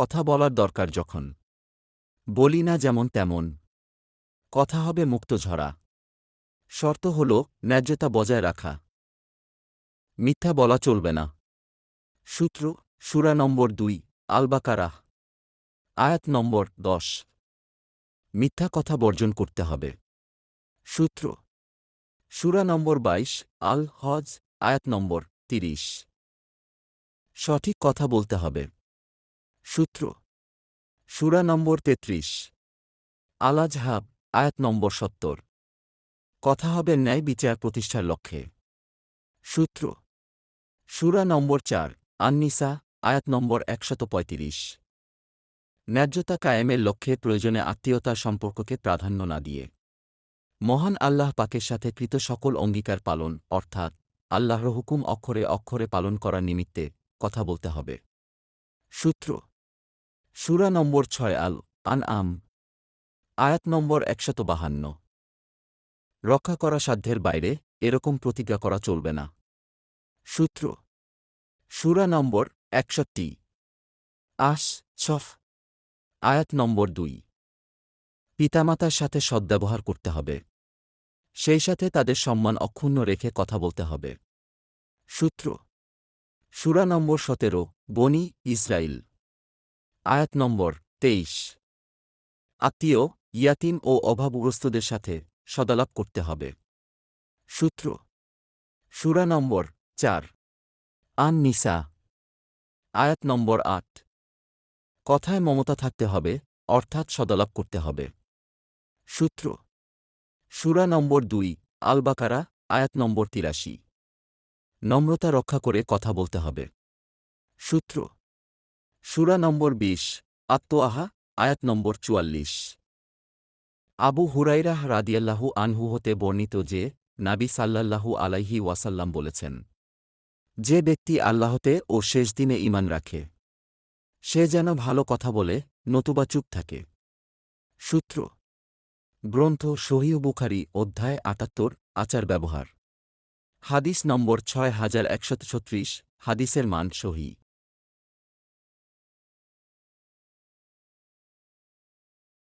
কথা বলার দরকার যখন। বলি না যেমন তেমন। কথা হবে মুক্ত ঝরা। শর্ত হল ন্যায্যতা বজায় রাখা। মিথ্যা বলা চলবে না। সূত্র, সুরা নম্বর দুই, আলবাকারাহ, আয়াত নম্বর দশ। মিথ্যা কথা বর্জন করতে হবে। সূত্র, সুরা নম্বর বাইশ আল হজ আয়াত নম্বর তিরিশ। সঠিক কথা বলতে হবে। সূত্র। সুরা নম্বর তেত্রিশ। আলাজহাব আয়াত নম্বর সত্তর। কথা হবে ন্যায় বিচার প্রতিষ্ঠার লক্ষ্যে। সূত্র। সুরা নম্বর চার, আননিসা, আয়াত নম্বর একশত পঁয়ত্রিশ। ন্যায্যতা কায়েমের লক্ষ্যে প্রয়োজনে আত্মীয়তার সম্পর্ককে প্রাধান্য না দিয়ে। মহান আল্লাহ পাকের সাথে কৃত সকল অঙ্গীকার পালন, অর্থাৎ আল্লাহর হুকুম অক্ষরে অক্ষরে পালন করার নিমিত্তে কথা বলতে হবে। সূত্র। সুরা নম্বর ছয় আল আন আম আয়াত নম্বর একশত বাহান্ন। রক্ষা করা সাধ্যের বাইরে এরকম প্রতিজ্ঞা করা চলবে না। সূত্র, সুরা নম্বর একষট্টি, আস, ছফ, আয়াত নম্বর দুই। পিতামাতার সাথে সদ্ব্যবহার করতে হবে। সেই সাথে তাদের সম্মান অক্ষুণ্ণ রেখে কথা বলতে হবে। সূত্র, সুরা নম্বর সতেরো, বনি ইসরাইল। আয়াত নম্বর তেইশ। আত্মীয়, ইয়াতিম ও অভাবগ্রস্তদের সাথে সদালাপ করতে হবে। সূত্র। সুরা নম্বর চার। আন নিসা আয়াত নম্বর আট। কথায় মমতা থাকতে হবে, অর্থাৎ সদালাপ করতে হবে। সূত্র। সুরা নম্বর দুই, আলবাকারা, আয়াত নম্বর তিরাশি। নম্রতা রক্ষা করে কথা বলতে হবে। সূত্র। সুরা নম্বর বিশ, আত্মআহা, আয়াত নম্বর চুয়াল্লিশ। আবু হুরাইরাহ রাদিয়াল্লাহু আনহু হতে বর্ণিত যে, নাবি সাল্লাল্লাহু আলাইহি ওয়াসাল্লাম বলেছেন, যে ব্যক্তি আল্লাহতে ও শেষ দিনে ইমান রাখে, সে যেন ভালো কথা বলে, নতুবা চুপ থাকে। সূত্র, গ্রন্থ সহিহ বুখারি, অধ্যায় আটাত্তর, আচার ব্যবহার। হাদিস নম্বর ছয় হাজার একশত ছত্রিশ, হাদিসের মান সহি।